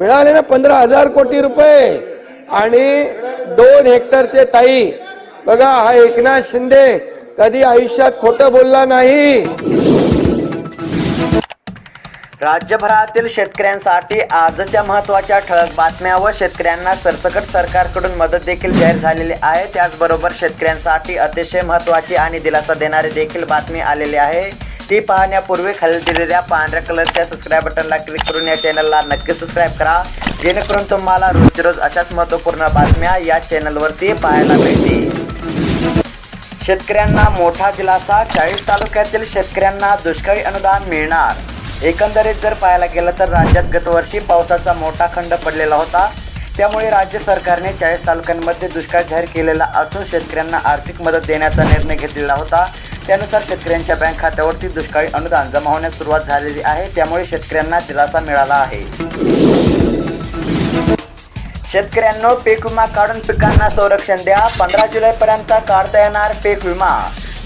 मिळाले ना पंधरा हजार कोटी रुपये. आणि दोन हेक्टरचे ताई. बघा हा एकनाथ शिंदे कधी आयुष्यात खोटं बोलला नाही. राज्यभरातील शेतकऱ्यांसाठी आजच्या महत्त्वाच्या ठळक बातम्या व शेतकऱ्यांना सरसकट सरकारकडून मदत देखील जाहीर झालेली आहे. त्याचबरोबर शेतकऱ्यांसाठी अतिशय महत्त्वाची आणि दिलासा देणारी देखील बातमी आलेली आहे. ती पाहण्यापूर्वी खाली दिलेल्या पांढऱ्या कलरच्या सबस्क्राईब बटनला क्लिक करून या चॅनलला नक्की सबस्क्राईब करा. जेणेकरून तुम्हाला रोज रोज अशाच महत्त्वपूर्ण बातम्या या चॅनलवरती पाहायला मिळतील. शेतकऱ्यांना मोठा दिलासा चाळीस तालुक्यातील शेतकऱ्यांना दुष्काळी अनुदान मिळणार. एकंदरीत जर पाहायला गेलं तर राज्यात गतवर्षी पावसाचा मोठा खंड पडलेला होता. त्यामुळे राज्य सरकारने चाळीस तालुक्यांमध्ये दुष्काळ जाहीर केलेला असून शेतकऱ्यांना आर्थिक मदत देण्याचा निर्णय घेतलेला होता. त्यानुसार शेतकऱ्यांच्या बँक खात्यावरती दुष्काळी अनुदान जमा होण्यास सुरुवात झालेली आहे. त्यामुळे शेतकऱ्यांना दिलासा मिळाला आहे. शेतकऱ्यांनो पीक विमा काढून पिकांना संरक्षण द्या. पंधरा जुलैपर्यंत काढता येणार पीक विमा.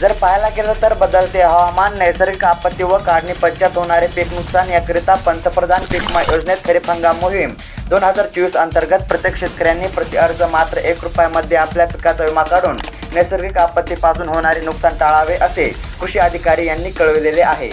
जर पाहायला गेलं तर बदलते हवामान नैसर्गिक आपत्ती व काढणी पश्चात होणारे पीक नुकसान याकरिता पंतप्रधान पीक विमा योजनेत खरीप हंगाम मोहीम दोन हजार चोवीस अंतर्गत प्रत्येक शेतकऱ्यांनी प्रति अर्ज मात्र एक रुपयामध्ये आपल्या पिकाचा विमा काढून नैसर्गिक आपत्तीपासून होणारे नुकसान टाळावे असे कृषी अधिकारी यांनी कळविलेले आहे.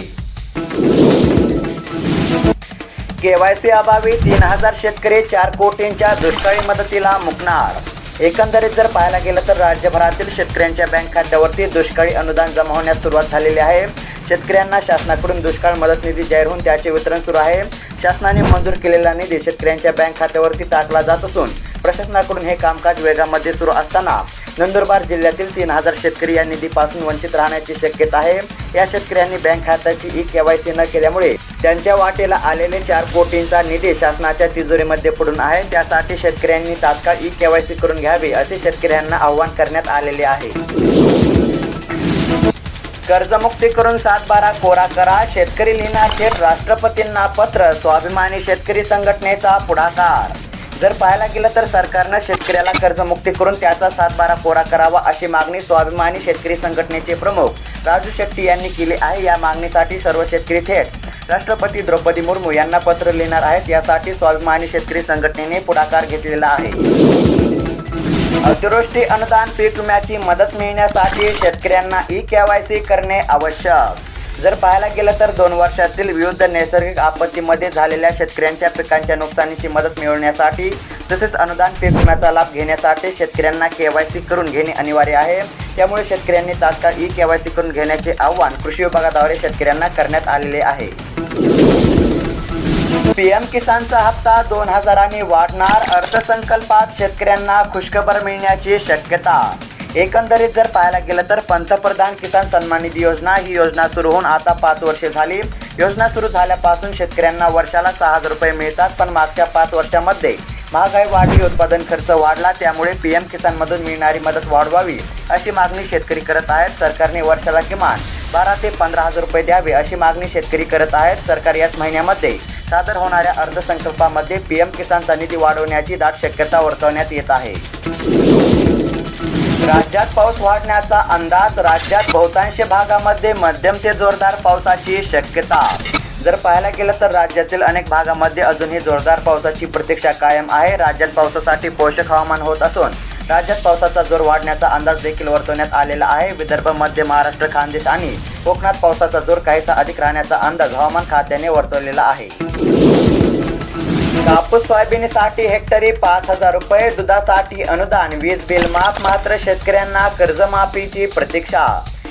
केवायसी अभावी तीन हजार शेतकरी चार कोटींच्या दुष्काळी मदतीला मुकणार. एकंदरीत जर पाहायला गेलं तर राज्यभरातील शेतकऱ्यांच्या बँक खात्यावरती दुष्काळी अनुदान जमा होण्यास सुरुवात झालेली आहे. शेतकऱ्यांना शासनाकडून दुष्काळ मदत निधी जाहीर होऊन त्याचे वितरण सुरू आहे. शासनाने मंजूर केलेला निधी शेतकऱ्यांच्या बँक खात्यावरती टाकला जात असून प्रशासनाकडून हे कामकाज वेगामध्ये सुरू असताना नंदुरबार जिल्ह्यातील तीन हजार शेतकरी या निधीपासून वंचित राहण्याची शक्यता आहे. या शेतकऱ्यांनी बँक खात्याची ई केवायसी न केल्यामुळे त्यांच्या वाटेला आलेले चार कोटींचा निधी शासनाच्या तिजोरीमध्ये पडून आहे. त्यासाठी शेतकऱ्यांनी तात्काळ ई केवायसी करून घ्यावी असे शेतकऱ्यांना आवाहन करण्यात आलेले आहे. कर्जमुक्ती करून सात बारा कोरा करा. शेतकरी लिहिणार थेट राष्ट्रपतींना पत्र. स्वाभिमानी शेतकरी संघटनेचा पुढाकार. जर पाहायला गेलं तर सरकारनं शेतकऱ्याला कर्जमुक्ती करून त्याचा सातबारा कोरा करावा अशी मागणी स्वाभिमानी शेतकरी संघटनेचे प्रमुख राजू शेट्टी यांनी केली आहे. या मागणीसाठी सर्व शेतकरी थेट राष्ट्रपती द्रौपदी मुर्मू यांना पत्र लिहिणार आहेत. यासाठी स्वाभिमानी शेतकरी संघटनेने पुढाकार घेतलेला आहे. अतिवृष्टी अनुदान पीक विम्याची मदत मिळण्यासाठी शेतकऱ्यांना ई केवायसी करणे आवश्यक. जर पाहायला गेलं तर दोन वर्षातील विविध नैसर्गिक आपत्तीमध्ये झालेल्या शेतकऱ्यांच्या पिकांच्या नुकसानीची मदत मिळवण्यासाठी तसेच अनुदान पीक विम्याचा लाभ घेण्यासाठी शेतकऱ्यांना के वाय सी करून घेणे अनिवार्य आहे. त्यामुळे शेतकऱ्यांनी तात्काळ ई के वाय सी करून घेण्याचे आव्हान कृषी विभागाद्वारे शेतकऱ्यांना करण्यात आलेले आहे. पीएम किसानचा हप्ता दोन हजारांनी वाढणार अर्थसंकल्पात शेतकऱ्यांना खुशखबर मिळण्याची शक्यता एकंदरीत जर पाहायला गेलं तर पंतप्रधान किसान सन्मान निधी योजना ही योजना सुरू होऊन आता पाच वर्षे झाली. योजना सुरू झाल्यापासून शेतकऱ्यांना वर्षाला सहा हजार रुपये मिळतात पण मागच्या पाच वर्षामध्ये महागाई वाढली उत्पादन खर्च वाढला त्यामुळे पी एम किसानमधून मिळणारी मदत वाढवावी अशी मागणी शेतकरी करत आहेत. सरकारने वर्षाला किमान बारा ते पंधरा हजार रुपये द्यावे अशी मागणी शेतकरी करत आहेत. सरकार याच महिन्यामध्ये सादर होणाऱ्या अर्थसंकल्पामध्ये पी एम किसानचा निधी वाढवण्याची दाट शक्यता वर्तवण्यात येत आहे. राज्यात पाऊस वाढण्याचा अंदाज राज्यात बहुतांश भागामध्ये मध्यम ते जोरदार पावसाची शक्यता. जर पाहायला गेलं तर राज्यातील अनेक भागामध्ये अजूनही जोरदार पावसाची प्रतीक्षा कायम आहे. राज्यात पावसासाठी पोषक हवामान होत असून राज्यात पावसाचा जोर वाढण्याचा अंदाज देखील वर्तवण्यात आलेला आहे. विदर्भ मध्य महाराष्ट्र खानदेश आणि कोकणात पावसाचा जोर काहीसा अधिक राहण्याचा अंदाज हवामान खात्याने वर्तवलेला आहे. कापूस सोयाबीनसाठी हेक्टरी पाच हजार रुपये दुधासाठी अनुदान वीज बिल माफ मात्र शेतकऱ्यांना कर्जमाफीची प्रतीक्षा.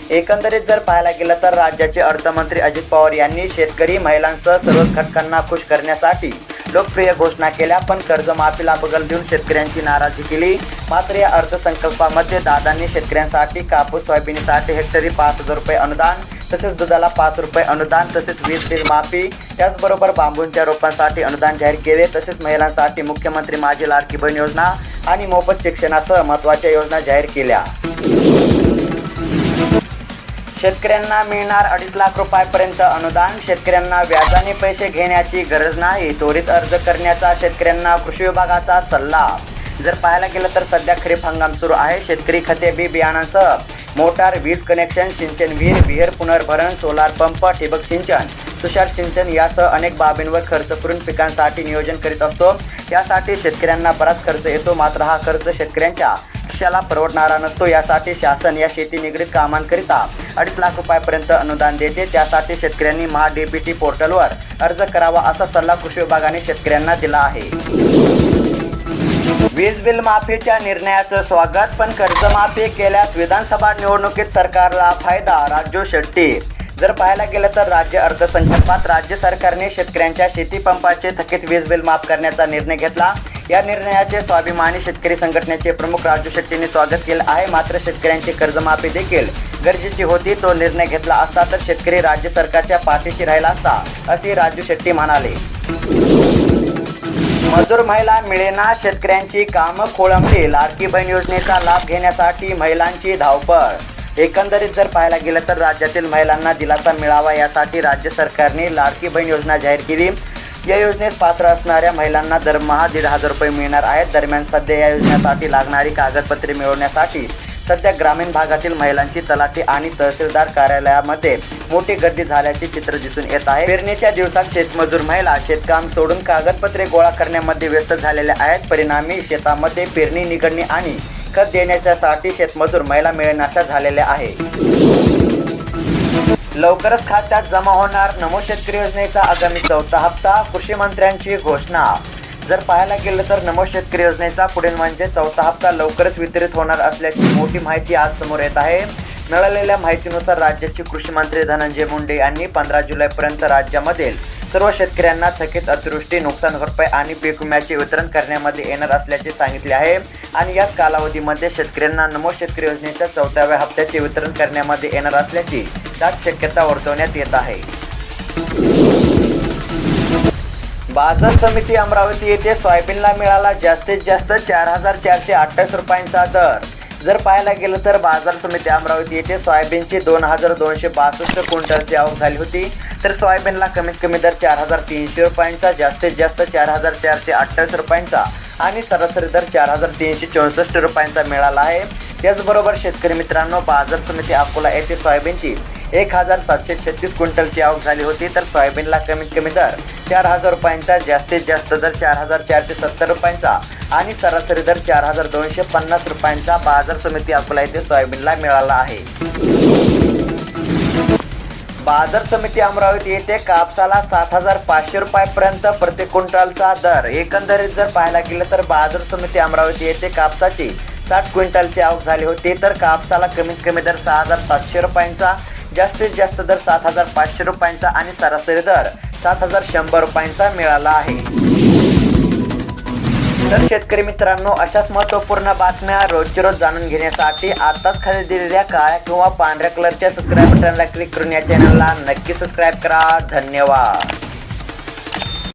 एकंदरीत जर पाहायला गेलं तर राज्याचे अर्थमंत्री अजित पवार यांनी शेतकरी महिलांसह सर्वच घटकांना खुश करण्यासाठी लोकप्रिय घोषणा केल्या पण कर्जमाफीला बगल देऊन शेतकऱ्यांची नाराजी केली. मात्र या अर्थसंकल्पामध्ये दादांनी शेतकऱ्यांसाठी कापूस सोयाबीनसाठी हेक्टरी पाच हजार रुपये अनुदान तसेच दुधाला पाच रुपये अनुदान तसेच वीज बिल माफी. त्याचबरोबर बांबूंच्या रोपांसाठी अनुदान जाहीर केले. तसेच महिलांसाठी मुख्यमंत्री माझी लाडकी बहीण योजना आणि मोफत शिक्षणासह महत्त्वाच्या योजना जाहीर केल्या. शेतकऱ्यांना मिळणार अडीच लाख रुपयापर्यंत अनुदान. शेतकऱ्यांना व्याजाने पैसे घेण्याची गरज नाही. त्वरित अर्ज करण्याचा शेतकऱ्यांना कृषी विभागाचा सल्ला. जर पाहायला गेलं तर सध्या खरीप हंगाम सुरू आहे. शेतकरी खते बी बियाणांसह मोटार वीज कनेक्शन सिंचन विहीर विहीर पुनर्भरण सोलार पंप ठिबक सिंचन तुषार सिंचन यासह अनेक बाबींवर खर्च करून पिकांसाठी नियोजन करीत असतो. यासाठी शेतकऱ्यांना बराच खर्च येतो. मात्र हा खर्च शेतकऱ्यांच्या खिशाला परवडणारा नसतो. यासाठी शासन या शेती निगडीत कामांकरिता अडीच लाख रुपयापर्यंत अनुदान देते. त्यासाठी शेतकऱ्यांनी महा डी पोर्टलवर अर्ज करावा असा सल्ला कृषी विभागाने शेतकऱ्यांना दिला आहे. वीज बिल माफीच्या निर्णयाचं स्वागत पण कर्जमाफी केल्यास विधानसभा निवडणुकीत सरकारला फायदा राजू शेट्टी. जर पाहायला गेलं तर राज्य अर्थसंकल्पात राज्य सरकारने शेतकऱ्यांच्या शेतीपंपाचे थकीत वीज बिल माफ करण्याचा निर्णय घेतला. या निर्णयाचे स्वाभिमानी शेतकरी संघटनेचे प्रमुख राजू शेट्टींनी स्वागत केलं आहे. मात्र शेतकऱ्यांची कर्जमाफी देखील गरजेची होती तो निर्णय घेतला असता तर शेतकरी राज्य सरकारच्या पाठीशी राहिला असता असे राजू शेट्टी म्हणाले. मजूर महिला मिळेना शेतकऱ्यांची कामं खोळंबली लाडकी बहीण योजनेचा लाभ घेण्यासाठी महिलांची धावपळ. एकंदरीत जर पाहायला गेलं तर राज्यातील महिलांना दिलासा मिळावा यासाठी राज्य सरकारने लाडकी बहीण योजना जाहीर केली. या योजनेत पात्र असणाऱ्या महिलांना दरमहा दीड हजार रुपये मिळणार आहेत. दरम्यान सध्या या योजनेसाठी लागणारी कागदपत्रे मिळवण्यासाठी सध्या ग्रामीण भागातील महिलांची तलाठी आणि तहसीलदार कार्यालयामध्ये मोठी गर्दी झाल्याचे चित्र दिसून येत आहे. पेरणीच्या दिवसात शेतमजूर महिला शेतकाम सोडून कागदपत्रे गोळा करण्यामध्ये व्यस्त झालेल्या आहेत. परिणामी शेतामध्ये पेरणी निघडणे आणि खत देण्याच्यासाठी शेतमजूर महिला मिळण्याच्या झालेल्या आहे लवकरच खात्यात जमा होणार नमो शेतकरी योजनेचा आगामी चौथा हप्ता कृषी मंत्र्यांची घोषणा जर पाहायला गेलं तर नमो शेतकरी योजनेचा पुढील म्हणजे चौथा हप्ता लवकरच वितरित होणार असल्याची मोठी माहिती आज समोर येत आहे. मिळालेल्या माहितीनुसार राज्याचे कृषी मंत्री धनंजय मुंडे यांनी पंधरा जुलैपर्यंत राज्यामधील सर्व शेतकऱ्यांना थकीत अतिवृष्टी नुकसान भरपाई आणि पीक विम्याचे वितरण करण्यामध्ये येणार असल्याचे सांगितले आहे. आणि याच कालावधीमध्ये शेतकऱ्यांना नमो शेतकरी योजनेच्या चौथ्याव्या हप्त्याचे वितरण करण्यामध्ये येणार असल्याची दाट शक्यता वर्तवण्यात येत आहे. बाजार समिती अमरावती येथे सोयाबीनला मिळाला जास्तीत जास्त चार हजार चारशे अठ्ठावीस रुपयांचा दर. जर पाहायला गेलं तर बाजार समिती अमरावती येथे सोयाबीनची दोन हजार दोनशे बासष्ट क्विंटलची आवक झाली होती. तर सोयाबीनला कमीत कमी दर चार हजार तीनशे रुपयांचा जास्तीत जास्त चार हजार चारशे अठ्ठावीस रुपयांचा आणि सरासरी दर चार हजार तीनशे चौसष्ट रुपयांचा मिळाला आहे. त्याचबरोबर शेतकरी मित्रांनो बाजार समिती अकोला येथे सोयाबीनची एक हजार सातशे छत्तीस क्विंटलची आवक झाली होती तर सोयाबीनला कमीत कमी दर चार हजार रुपयांचा जास्तीत जास्त दर चार हजार चारशे सत्तर रुपयांचा आणि सरासरी दर चार हजार दोनशे पन्नास रुपयांचा बाजार समिती अकोला येथे सोयाबीनला मिळाला आहे. बाजार समिती अमरावती येथे कापसाला सात हजार पाचशे रुपयापर्यंत प्रति क्विंटलचा दर. एकंदरीत जर पाहायला गेलं तर बाजार समिती अमरावती येथे कापसाची साठ क्विंटलची आवक झाली होती तर कापसाला कमीत कमी दर सहा हजार सातशे रुपयांचा जास्तीत जास्त दर सात हजार पाचशे रुपयांचा आणि सरासरी दर सात हजार शंभर रुपयांचा मिळाला आहे. तर शेतकरी मित्रांनो अशाच महत्त्वपूर्ण बातम्या रोजच्या रोज जाणून घेण्यासाठी आताच खाली दिलेल्या काळ्या किंवा पांढऱ्या कलरच्या सबस्क्राईब बटनला क्लिक करून या चॅनलला नक्की सबस्क्राईब करा. धन्यवाद.